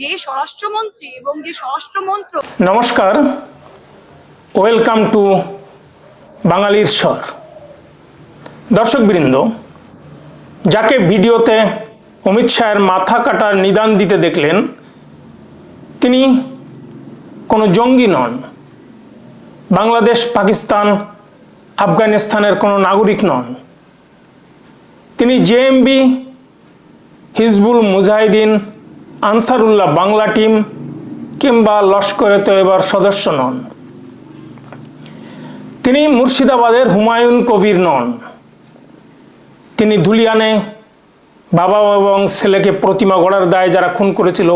যে স্বরাষ্ট্রমন্ত্রী এবং যে স্বরাষ্ট্রমন্ত্র নমস্কার। ওয়েলকাম টু বাঙালির স্বর দর্শকবৃন্দ, যাকে ভিডিওতে অমিত শাহের মাথা কাটার নিদান দিতে দেখলেন, তিনি কোনো জঙ্গি নন। বাংলাদেশ, পাকিস্তান, আফগানিস্তানের কোনো নাগরিক নন। তিনি জেএমবি হিজবুল মুজাহিদিন আনসারুল্লাহ বাংলা টিম কিংবা লস্করে তৈবার সদস্য নন। তিনি মুর্শিদাবাদের হুমায়ুন কবির নন। তিনি ধুলিয়ানে বাবা এবং ছেলেকে প্রতিমা গড়ার দায়ে যারা খুন করেছিল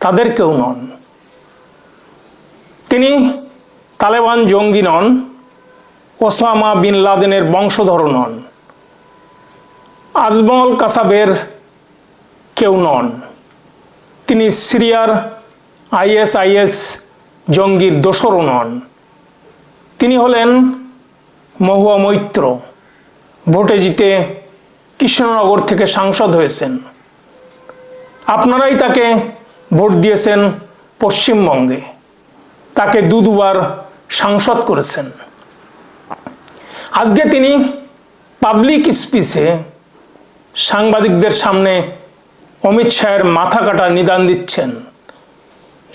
তাদের কেউ নন। তিনি তালেবান জঙ্গি নন, ওসামা বিন লাদেনের বংশধর নন। আজমল কাসাবের কেউ নন। তিনি সিরিয়ার আইএসআইএস জঙ্গির দোসরও নন। তিনি হলেন মহুয়া মৈত্র। ভোটে জিতে কৃষ্ণনগর থেকে সাংসদ হয়েছেন। আপনারাই তাকে ভোট দিয়েছেন পশ্চিমবঙ্গে। তাকে দু দুবার সাংসদ করেছেন। আজকে তিনি পাবলিক স্পিচে সাংবাদিকদের সামনে অমিত শাহের মাথা কাটার নিদান দিচ্ছেন।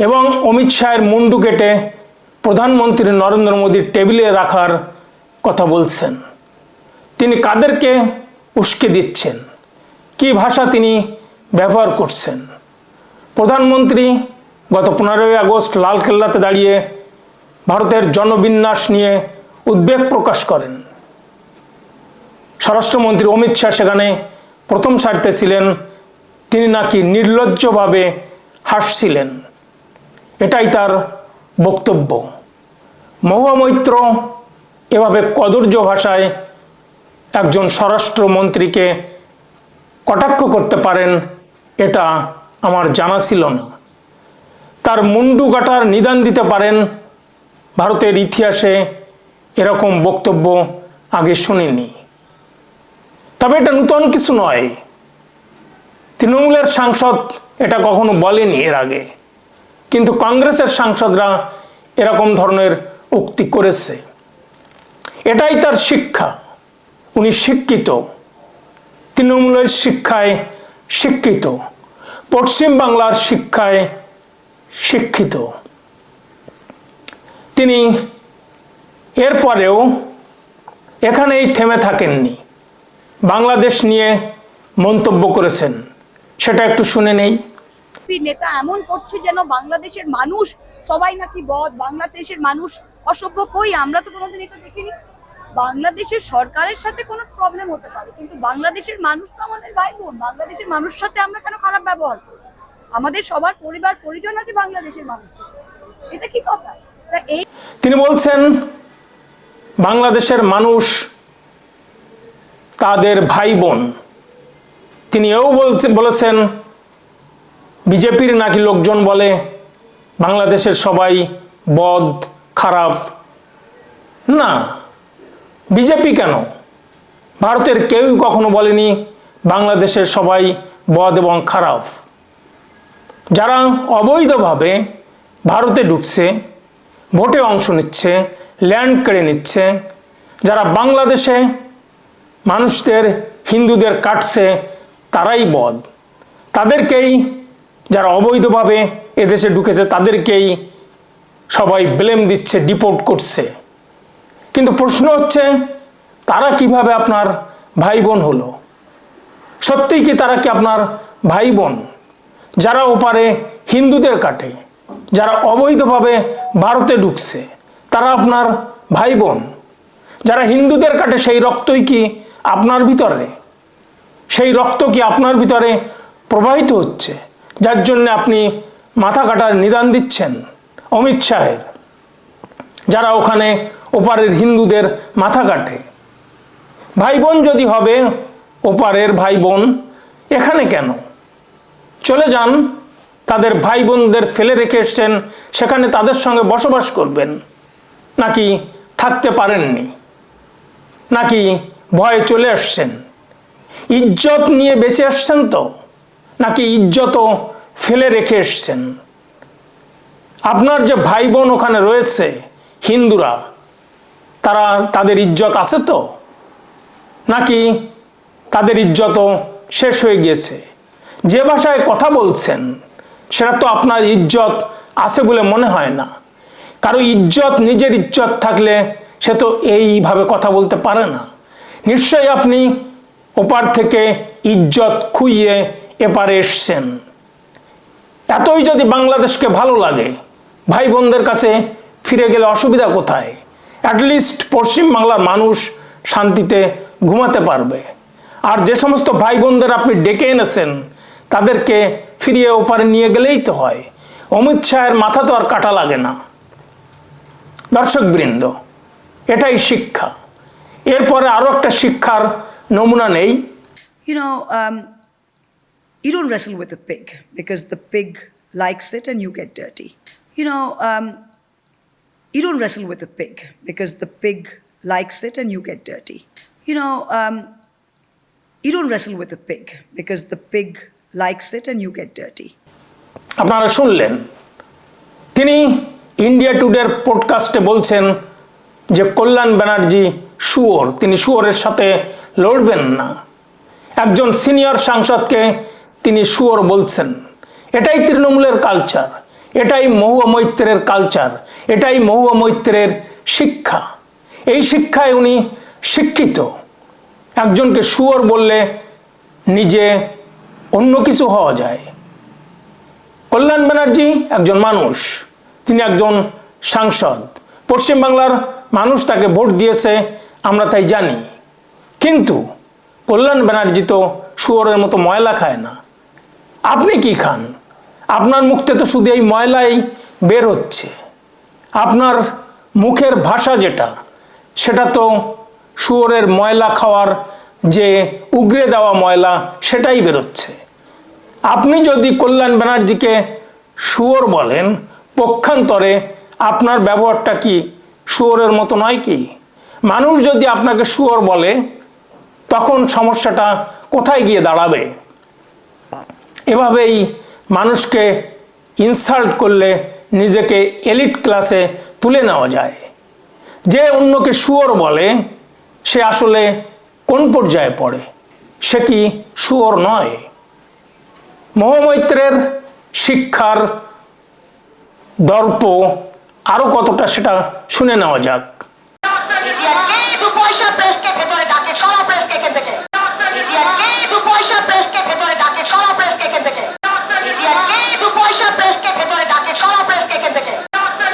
এবং অমিত শাহের মুন্ডু কেটে প্রধানমন্ত্রী নরেন্দ্র মোদীর টেবিলে রাখার কথা বলছেন। তিনি কাদেরকে উস্কে দিচ্ছেন? কি ভাষা তিনি ব্যবহার করছেন? প্রধানমন্ত্রী গত পনেরোই আগস্ট লালকেল্লাতে দাঁড়িয়ে ভারতের জনবিন্যাস নিয়ে উদ্বেগ প্রকাশ করেন। স্বরাষ্ট্রমন্ত্রী অমিত শাহ সেখানে প্রথম সারিতে ছিলেন তিনি নাকি নির্লজ্জভাবে হাসছিলেন। এটাই তার বক্তব্য। মহুয়া মৈত্র এভাবে কদর্য ভাষায় একজন স্বরাষ্ট্রমন্ত্রীকে কটাক্ষ করতে পারেন, এটা আমার জানা ছিল না। তার মুন্ডু কাটার নিদান দিতে পারেন, ভারতের ইতিহাসে এরকম বক্তব্য আগে শুনিনি। তবে এটা নূতন কিছু নয়। তৃণমূলের সাংসদ এটা কখনো বলেনি এর আগে। কিন্তু কংগ্রেসের সাংসদরা এরকম ধরনের উক্তি করেছে। এটাই তার শিক্ষা। উনি শিক্ষিত। তৃণমূলের শিক্ষায় শিক্ষিত। পশ্চিম বাংলার শিক্ষায় শিক্ষিত। তিনি এরপরেও এখানেই থেমে থাকেননি। বাংলাদেশ নিয়ে মন্তব্য করেছেন। সেটা একটু শুনে নেই। নেতা এমন করছে যেন বাংলাদেশের মানুষ সবাই নাকি বদ বাংলাদেশের মানুষ অসভ্য। কই আমরা তো কোনোদিন এটা দেখিনি। বাংলাদেশের সরকারের সাথে কোনো প্রবলেম হতে পারে কিন্তু বাংলাদেশের মানুষ তো আমাদের ভাই বোন বাংলাদেশের মানুষের সাথে আমরা কেন খারাপ ব্যবহার করি? আমাদের সবার পরিবার পরিজন আছে বাংলাদেশের মানুষ। এটা কি কথা? এই তিনি বলছেন বাংলাদেশের মানুষ তাদের ভাই বোন তিনি এও বলছে, বলেছেন, বিজেপির নাকি লোকজন বলে, বাংলাদেশের সবাই বদ, খারাপ। না, বিজেপি কেন? ভারতের কেউই কখনো বলেনি বাংলাদেশের সবাই বদ এবং খারাপ। যারা অবৈধভাবে ভারতে ঢুকছে, ভোটে অংশ নিচ্ছে, ল্যান্ড কেড়ে নিচ্ছে, যারা বাংলাদেশে মানুষদের, হিন্দুদের কাটছে তারাই বদ তাদেরকেই যারা অবৈধভাবে এদেশে ঢুকেছে, তাদেরকেই সবাই ব্লেম দিচ্ছে ডিপোর্ট করছে। কিন্তু প্রশ্ন হচ্ছে, তারা কীভাবে আপনার ভাই বোন হলো? সত্যিই কি তারা কি আপনার ভাই বোন যারা ওপারে হিন্দুদের কাটে, যারা অবৈধভাবে ভারতে ঢুকছে, তারা আপনার ভাই বোন যারা হিন্দুদের কাটে, সেই রক্তই কি আপনার ভিতরে? সেই রক্ত কি আপনার ভিতরে প্রবাহিত হচ্ছে? যার জন্য আপনি মাথা কাটার নিদান দিচ্ছেন, অমিত শাহের, যারা ওখানে ওপারের হিন্দুদের মাথা কাটে। ভাই বোন যদি হবে, ওপারের ভাই বোন এখানে কেন? চলে যান, তাদের ভাই বোনদের ফেলে রেখে এসছেন, সেখানে তাদের সঙ্গে বসবাস করবেন। নাকি থাকতে পারেননি? নাকি ভয়ে চলে আসছেন? ইজ্জত নিয়ে বেঁচে আসছেন তো? নাকি ইজ্জতও ফেলে রেখে এসছেন? আপনার যে ভাই বোন ওখানে রয়েছে, হিন্দুরা, তারা তাদের ইজ্জত আছে তো? নাকি তাদের ইজ্জতও শেষ হয়ে গিয়েছে? যে ভাষায় কথা বলছেন, সেটা তো আপনার ইজ্জত আছে বলে মনে হয় না। কারও ইজ্জত, নিজের ইজ্জত থাকলে সে তো এইভাবে কথা বলতে পারে না। নিশ্চয়ই আপনি ওপার থেকে ইজ্জত খুইয়ে এপারে এসছেন। এতই যদি বাংলাদেশকে ভালো লাগে ভাই বোনদের কাছে ফিরে গেলে অসুবিধা কোথায়? অ্যাটলিস্ট পশ্চিম বাংলার মানুষ শান্তিতে ঘুমাতে পারবে। আর যে সমস্ত ভাই বোনদের আপনি ডেকে এনেছেন, তাদেরকে ফিরিয়ে ওপারে নিয়ে গেলেই তো হয়। অমিত শাহের মাথা তো আর কাটা লাগে না। দর্শকবৃন্দ, এটাই শিক্ষা। এরপরে আরও একটা শিক্ষার নমুনা নেই। You know you don't with the pig because the pig likes it and you get dirty you know you don't wrestle with the pig the pig likes it and you get you know you don't wrestle with the pig because the pig likes it and you get dirty আপনারা শুনলেন তিনি India টুডের পডকাস্টে বলছেন যে কল্যাণ ব্যানার্জি শুয়োর তিনি শুয়োরের সাথে লড়বেন না। একজন সিনিয়র সাংসদকে তিনি শুয়োর বলছেন, এটাই তৃণমূলের কালচার এটাই মহুয়া মৈত্রের কালচার এটাই মহুয়া মৈত্রের শিক্ষা। এই শিক্ষায় উনি শিক্ষিত। একজনকে শুয়োর বললে নিজে অন্য কিছু হওয়া যায়। কল্যাণ ব্যানার্জি একজন মানুষ, তিনি একজন সাংসদ। পশ্চিমবাংলার মানুষ তাকে ভোট দিয়েছে, আমরা তাই জানি। কিন্তু কল্যাণ ব্যানার্জি তো শুয়োরের মতো ময়লা খায় না। আপনি কি খান? আপনার মুখতে তো শুধু এই ময়লাই বের হচ্ছে। আপনার মুখের ভাষা যেটা, সেটা তো শুয়োরের ময়লা খাওয়ার যে উগরে দেওয়া ময়লা, সেটাই বেরোচ্ছে আপনি যদি কল্যাণ ব্যানার্জিকে শুয়োর বলেন, পক্ষান্তরে আপনার ব্যবহারটা কি শুয়োরের মতো নয় কি? মানুষ যদি আপনাকে শুয়োর বলে তখন সমস্যাটা কোথায় গিয়ে দাঁড়াবে? এভাবেই মানুষকে ইনসাল্ট করলে নিজেকে এলিট ক্লাসে তুলে নেওয়া যায়। যে অন্যকে শুয়োর বলে, সে আসলে কোন পর্যায়ে পড়ে? সে কি শুয়োর নয়? মহামৈত্রের শিক্ষার দর্প আরও কতটা সেটা শুনে নেওয়া যাক ইডিয়াটকে দু পয়সা প্রেসকে ভেতরে ডাকে সরা প্রেসকে এখান থেকে ইডিয়াটকে দু পয়সা প্রেসকে ভেতরে ডাকে সরা প্রেসকে এখান থেকে ইডিয়াটকে দু পয়সা প্রেসকে ভেতরে ডাকে সরা প্রেসকে এখান থেকে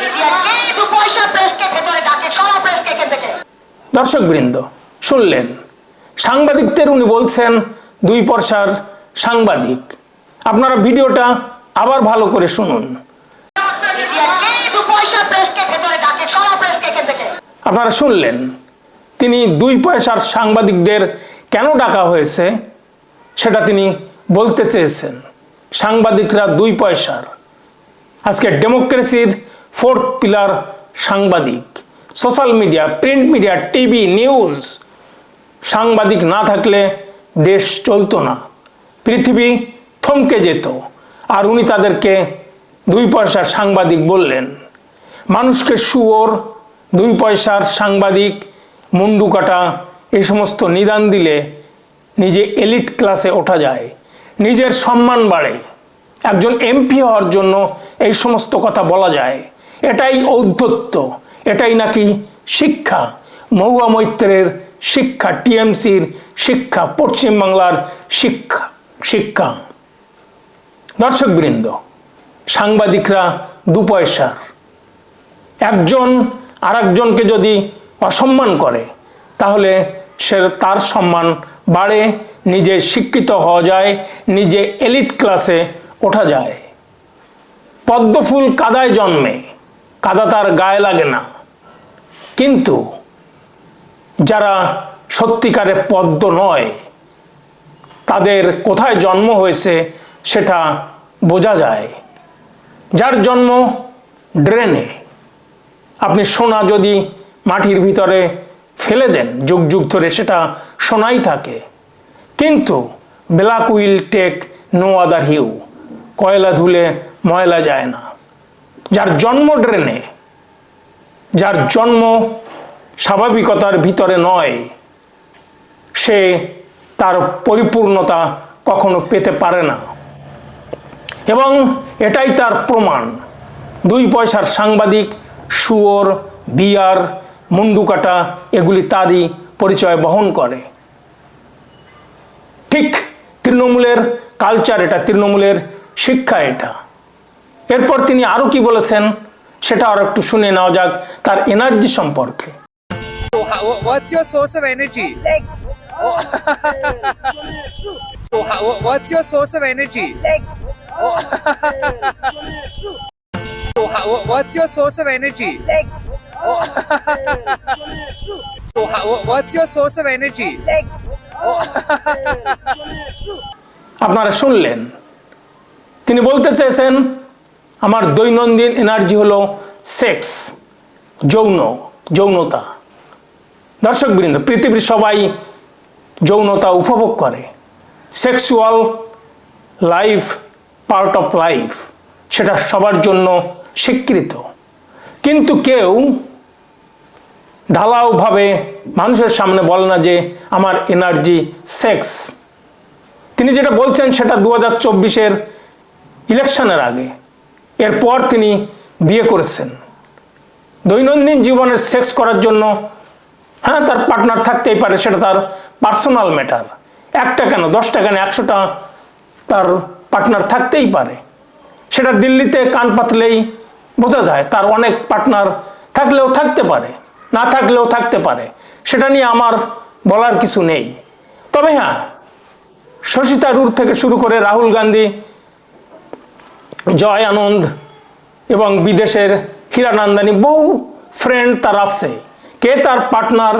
ইডিয়াটকে দু পয়সা প্রেসকে ভেতরে ডাকে সরা প্রেসকে এখান থেকে দর্শকবৃন্দ, শুনলেন। সাংবাদিকদের উনি বলছেন, দুই পয়সার সাংবাদিক। আপনারা ভিডিওটা আবার ভালো করে শুনুন। আপনারা শুনলেন, তিনি দুই পয়সার সাংবাদিকদের কেন ডাকা হয়েছে, সেটা তিনি বলতে চেয়েছেন। সাংবাদিকরা দুই পয়সার। আজকে ডেমোক্রেসির ফোর্থ পিলার সাংবাদিক। Social media, print media, TV, news, সাংবাদিক না থাকলে দেশ চলতো না। পৃথিবী থমকে যেত। আর উনি তাদেরকে দুই পয়সার সাংবাদিক বললেন। মানুষকে শুয়োর, দুই পয়সার সাংবাদিক, মুন্ডু কাটা এই সমস্ত নিদান দিলে নিজে এলিট ক্লাসে ওঠা যায়। নিজের সম্মান বাড়ে। একজন এমপি হওয়ার জন্য এই সমস্ত কথা বলা যায়। এটাই ঔদ্ধত্য। এটাই নাকি শিক্ষা? মহুয়া মৈত্রের শিক্ষা, টিএমসির শিক্ষা, পশ্চিমবাংলার শিক্ষা শিক্ষা। দর্শকবৃন্দ, সাংবাদিকরা দু পয়সার। একজন আর একজনকে যদি অসম্মান করে, তাহলে সে তার সম্মান বাড়ে, নিজে শিক্ষিত হওয়া যায়, নিজে এলিট ক্লাসে ওঠা যায়। পদ্মফুল কাদায় জন্মে, কাদা তার গায়ে লাগে না। কিন্তু যারা সত্যিকারে পদ্ম নয়, তাদের কোথায় জন্ম হয়েছে সেটা বোঝা যায়। যার জন্ম ড্রেনে। আপনি সোনা যদি মাটির ভিতরে ফেলে দেন, যুগ যুগ ধরে সেটা সোনাই থাকে। কিন্তু black will take no other hue, কয়লা ধুলে ময়লা যায় না। যার জন্ম ড্রেনে যার জন্ম স্বাভাবিকতার ভিতরে নয়, সে তার পরিপূর্ণতা কখনো পেতে পারে না। এবং এটাই তার প্রমাণ। দুই পয়সার সাংবাদিক, শুয়োর, বিয়ার, মুন্ডুকাটা, এগুলি তারই পরিচয় বহন করে। ঠিক তৃণমূলের কালচার এটা, তৃণমূলের শিক্ষা এটা। এরপর তিনি আরও কি বলেছেন? সেটা আর একটু শুনে নেওয়া যাক তার এনার্জি সম্পর্কে। আপনারা শুনলেন। তিনি বলতে চেয়েছেন আমার দৈনন্দিন এনার্জি হলো সেক্স, যৌন, যৌনতা। দর্শকবৃন্দ পৃথিবীর সবাই যৌনতা উপভোগ করে। Sexual life, part of life, সেটা সবার জন্য স্বীকৃত। কিন্তু কেউ ঢালাওভাবে মানুষের সামনে বলে না যে আমার এনার্জি সেক্স। তিনি যেটা বলছেন সেটা দু হাজার চব্বিশের ইলেকশনের আগে। এরপর তিনি বিয়ে করেছেন। দৈনন্দিন জীবনের সেক্স করার জন্য হ্যাঁ তার পার্টনার থাকতেই পারে, সেটা তার পার্সোনাল ম্যাটার একটা কেন, দশটা কেন, একশোটা তার পার্টনার থাকতেই পারে। সেটা দিল্লিতে কান পাতলেই বোঝা যায়, তার অনেক পার্টনার থাকলেও থাকতে পারে, না থাকলেও থাকতে পারে। সেটা নিয়ে আমার বলার কিছু নেই। তবে হ্যাঁ শশী থেকে শুরু করে রাহুল গান্ধী জয় আনন্দ এবং বিদেশের হীরানন্দানি বহু ফ্রেন্ড তার আছে। কে তার পার্টনার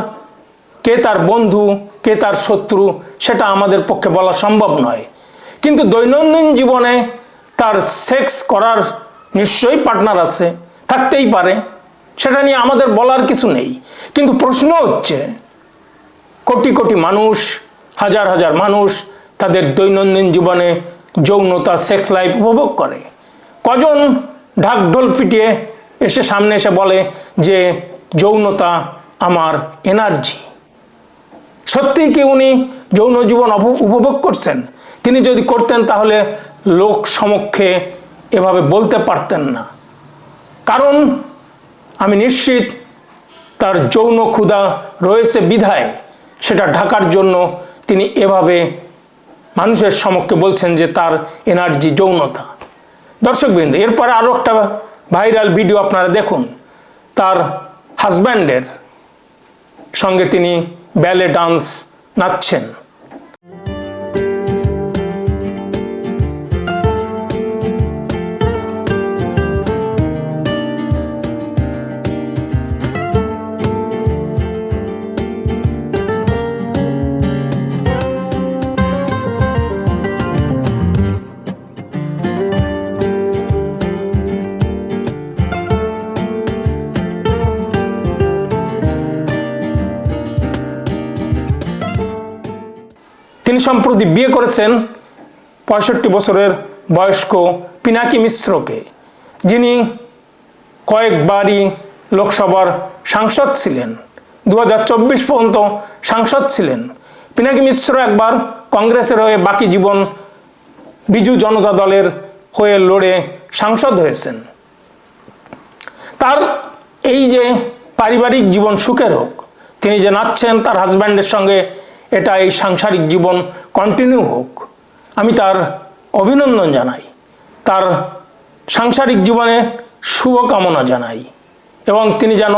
কে তার বন্ধু, কে তার শত্রু, সেটা আমাদের পক্ষে বলা সম্ভব নয়। কিন্তু দৈনন্দিন জীবনে তার সেক্স করার নিশ্চয়ই পার্টনার আছে, থাকতেই পারে, সেটা নিয়ে আমাদের বলার কিছু নেই। কিন্তু প্রশ্ন হচ্ছে, কোটি কোটি মানুষ, হাজার হাজার মানুষ তাদের দৈনন্দিন জীবনে যৌনতা সেক্স লাইফ উপভোগ করে। কজন ঢাকঢোল পিটিয়ে এসে সামনে এসে বলে যে, যৌনতা আমার এনার্জি সত্যিই কি উনি যৌন জীবন উপভোগ করছেন? তিনি যদি করতেন তাহলে লোক সমক্ষে এভাবে বলতে পারতেন না। কারণ আমি নিশ্চিত তার যৌন ক্ষুধা রয়েছে বিধায়। সেটা ঢাকার জন্য তিনি এভাবে মানুষের সমক্ষে বলছেন যে তার এনার্জি যৌনতা। দর্শকবৃন্দ, এরপরে আরও একটা ভাইরাল ভিডিও আপনারা দেখুন। তার হাজব্যান্ডের সঙ্গে তিনি ব্যালে ডান্স নাচছেন। সম্প্রতি বিয়ে করেছেন পঁয়ষট্টি বছরের বয়স্ক পিনাকি মিশ্রকে, যিনি কয়েকবারই লোকসভার সাংসদ ছিলেন। দু পর্যন্ত সাংসদ ছিলেন। পিনাকি মিশ্র একবার কংগ্রেসের হয়ে বাকি জীবন বিজু জনতা দলের হয়ে লড়ে সাংসদ হয়েছেন। তার এই যে পারিবারিক জীবন সুখের হোক, তিনি যে নাচছেন তার হাজব্যান্ডের সঙ্গে এটা এই সাংসারিক জীবন কন্টিনিউ হোক। আমি তার অভিনন্দন জানাই। তার সাংসারিক জীবনে শুভকামনা জানাই। এবং তিনি যেন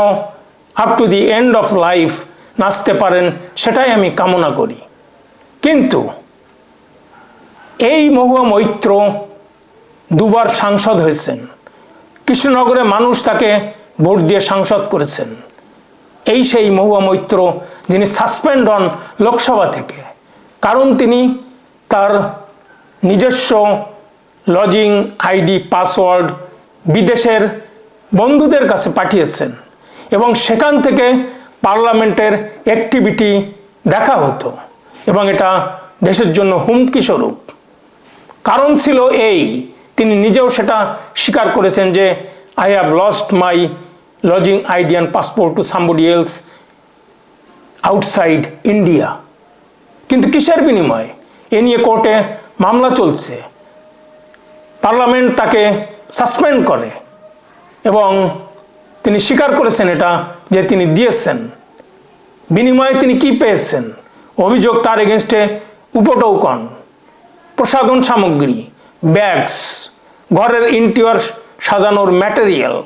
up to the end of life নাচতে পারেন, সেটাই আমি কামনা করি। কিন্তু এই মহুয়া মৈত্র দুবার সাংসদ হয়েছেন। কৃষ্ণনগরে মানুষ তাকে ভোট দিয়ে সাংসদ করেছেন। এই সেই মহুয়া মৈত্র যিনি সাসপেন্ড হন লোকসভা থেকে। কারণ তিনি তার নিজস্ব লজিং আইডি পাসওয়ার্ড বিদেশের বন্ধুদের কাছে পাঠিয়েছেন এবং সেখান থেকে পার্লামেন্টের অ্যাক্টিভিটি দেখা হতো এবং এটা দেশের জন্য হুমকি স্বরূপ। কারণ ছিল এই, তিনি নিজেও সেটা স্বীকার করেছেন যে I have lost my lodging ID and passport to somebody else outside India কিন্তু কিসের বিনিময়ে? এ নিয়ে কোর্টে মামলা চলছে। পার্লামেন্ট তাকে সাসপেন্ড করে এবং তিনি স্বীকার করেছেন এটা যে তিনি দিয়েছেন। বিনিময়ে তিনি কি পেয়েছেন? অভিযোগ তার এগেনস্টে উপটৌকন প্রসাধন সামগ্রী ব্যাগস ঘরের ইন্টিরিয়র সাজানোর ম্যাটেরিয়াল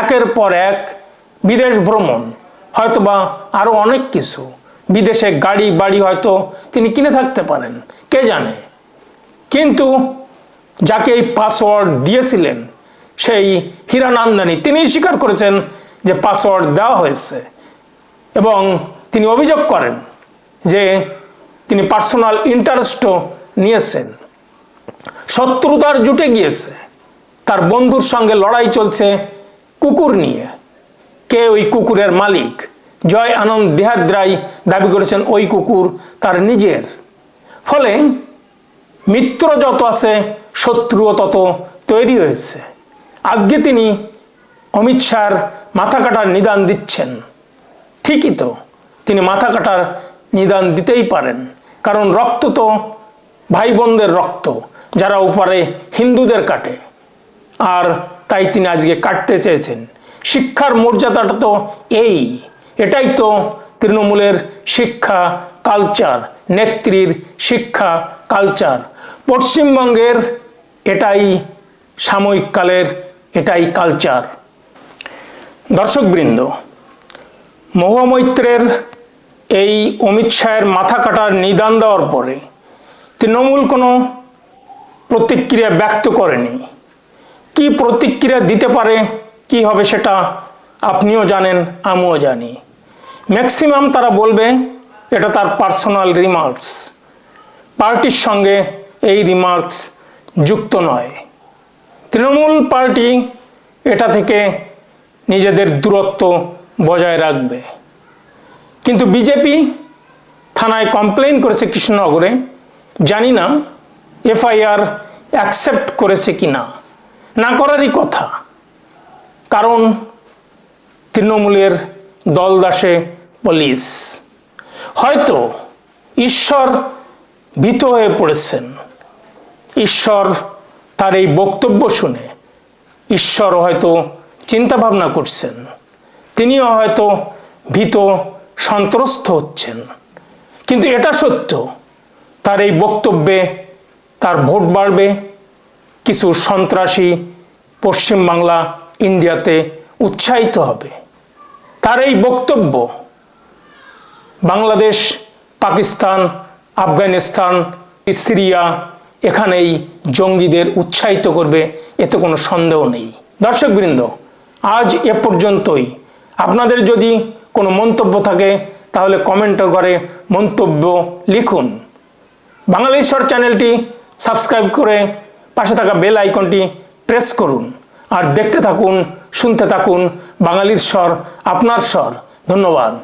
একের পর এক বিদেশ ভ্রমণ, হয়তোবা আরও অনেক কিছু। বিদেশে গাড়ি, বাড়ি হয়তো তিনি কিনে থাকতে পারেন, কে জানে? কিন্তু যাকে এই পাসওয়ার্ড দিয়েছিলেন, সেই হীরানন্দানী তিনি স্বীকার করেছেন যে পাসওয়ার্ড দেওয়া হয়েছে। এবং তিনি অভিযোগ করেন যে তিনি পার্সোনাল ইন্টারেস্টও নিয়েছেন। শত্রুতার জুটে গিয়েছে। তার বন্ধুর সঙ্গে লড়াই চলছে কুকুর নিয়ে। কে ওই কুকুরের মালিক? জয় আনন্দ দেহাদ্রাই দাবি করেছেন ওই কুকুর তার নিজের। ফলে মিত্র যত আছে, শত্রুও তত তৈরি হয়েছে। আজকে তিনি অমিত শাহর মাথা কাটার নিদান দিচ্ছেন। ঠিকই তো, তিনি মাথা কাটার নিদান দিতেই পারেন। কারণ রক্ত তো ভাই বোনদের রক্ত, যারা উপরে হিন্দুদের কাটে। আর তাই তিনি আজকে কাটতে চেয়েছেন। শিক্ষার মর্যাদাটা তো এই, এটাই তো তৃণমূলের শিক্ষা কালচার, নেত্রীর শিক্ষা কালচার। পশ্চিমবঙ্গের এটাই সাময়িককালের এটাই কালচার। দর্শকবৃন্দ মহুয়া মৈত্রের এই অমিত শাহের মাথা কাটার নিদান দেওয়ার পরে তৃণমূল কোনো প্রতিক্রিয়া ব্যক্ত করেনি। কি প্রতিক্রিয়া দিতে পারে? কি হবে সেটা আপনিও জানেন, আমিও জানি। ম্যাক্সিমাম তারা বলবে, এটা তার পার্সোনাল রিমার্কস পার্টির সঙ্গে এই রিমার্কস যুক্ত নয়। তৃণমূল পার্টি এটা থেকে নিজেদের দূরত্ব বজায় রাখবে। কিন্তু বিজেপি থানায় কমপ্লেন করেছে কৃষ্ণনগরে, জানি না, এফআইআর অ্যাকসেপ্ট করেছে কি না না করারই কথা। কারণ তৃণমূলের দলদাসে পুলিশ। হয়তো ঈশ্বর ভীত হয়ে পড়েছেন। ঈশ্বর তার এই বক্তব্য শুনে ঈশ্বর হয়তো চিন্তা ভাবনা করছেন। তিনিও হয়তো ভীত, সন্ত্রস্ত হচ্ছেন। কিন্তু এটা সত্য, তার এই বক্তব্যে তার ভোট বাড়বে কিছু সন্ত্রাসী পশ্চিমবাংলা ইন্ডিয়াতে উৎসাহিত হবে। তার এই বক্তব্য, বাংলাদেশ, পাকিস্তান, আফগানিস্তান, সিরিয়া, এখানেই জঙ্গিদের উৎসাহিত করবে এতে কোনো সন্দেহ নেই। দর্শকবৃন্দ, আজ এ পর্যন্তই। আপনাদের যদি কোনো মন্তব্য থাকে, তাহলে কমেন্টের ঘরে মন্তব্য লিখুন। বাংলাদেশ্বর চ্যানেলটি সাবস্ক্রাইব করে পাশে থাকা বেল আইকনটি প্রেস করুন আর দেখতে থাকুন, শুনতে থাকুন বাঙালির স্বর, আপনার স্বর। ধন্যবাদ।